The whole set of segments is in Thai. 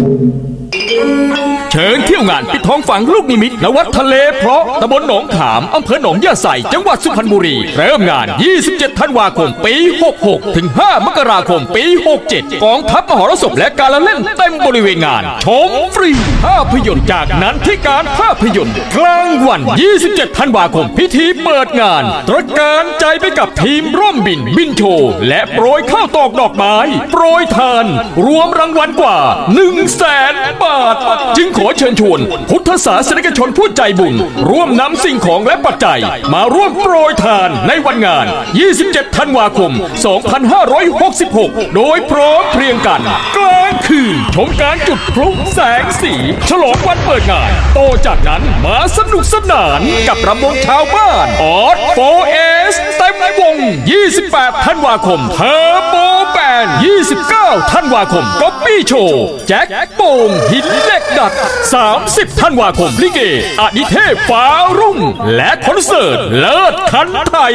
Thank you. เชิญเที่ยวงานปิดทองฝังลูกนิมิตณวัดทะเลเพราะตำบลหนองขามอำเภอหนองยาใสจังหวัดสุพรรณบุรี เริ่มงาน 27 ธันวาคม ปี 66 ถึง 5 มกราคม ปี 67 กองทัพมหรสพและการละเล่นเต็มบริเวณงาน ชมฟรี ภาพยนตร์จากนั้นที่การภาพยนตร์กลางวัน 27 ธันวาคม พิธีเปิดงาน ตระการใจไปกับทีมร่วมบินบินโชว์และโปรยข้าวตอกดอกไม้ โปรยทาน รวมรางวัลกว่า1 0 0 0 0แสนบาทจึงอเชิญชวน พุทธศาสนิกชนผู้ใจบุญ ร่วมนำสิ่งของและปัจจัย มาร่วมโปรยทานในวันงาน 27 ธันวาคม 2566 โดยพร้อมเพรียงกันกลางคืนชมการจุดพลุแสงสี ฉลองวันเปิดงานโตจากนั้นมาสนุกสนานกับรำวงชาวบ้านออดโฟเอสเต็มวง 28 ธันวาคมเทอร์โบ แบน29 ธันวาคมก๊อปปี้โชว์ แจ็คโป่งหินเหล็กดัด 30 ธันวาคมลิเกอดิเทพฟ้ารุ่ง และคอนเสิร์ต เลิศคันไทย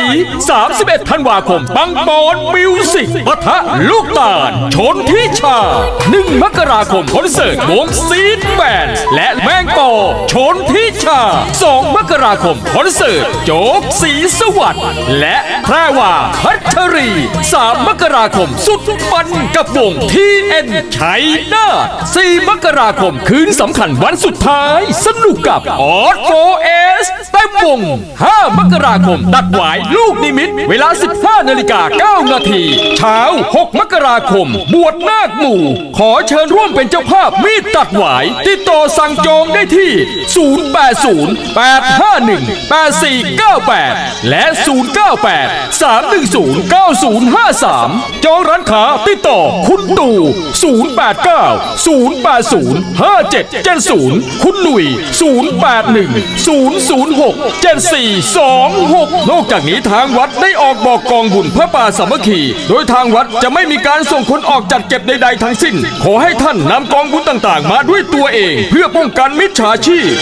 31 ธันวาคมบังบอนมิวสิกปะทะลูกตาล ชนทิชา 1 มกราคมคอนเสิร์ตวงซีดแบนด์และแมงปอชนทิชา 2 มกราคมคอนเสิร์ตโจ๊กสีสวัสดิ์และแพรวาพัชรี 3 มกราคมสุดมันกับวงทีเอ็นชัยนา4มกราคมคืนสำคัญวันสุดท้าย สนุกกับออดโฟเอสเต็มวง 5 มกราคมตัดหวายลูกนิมิต เวลา 15นาฬิกา9นาทีเช้า 6 มกราคม บวชนาคหมู่ ขอเชิญร่วมเป็นเจ้าภาพมีดตัดหวาย ติดต่อสั่งจองได้ที่ 080 851 8498 และ 098 310 9053 จองร้านค้าติดต่อ คุณตู่ 089 080 5770 คุณหนุ่ย 081 006 7426 นอกจากนี้ทางวัดได้ออกบอกกองบุญพระป่าสามัคคี โดยทางวัดจะไม่มีการส่งคนออกจัดเก็บใดๆทั้งสิ้น ขอให้ท่านนำกองบุญต่างๆ มาด้วยตัวเอง เพื่อป้องกันมิจฉาชีพ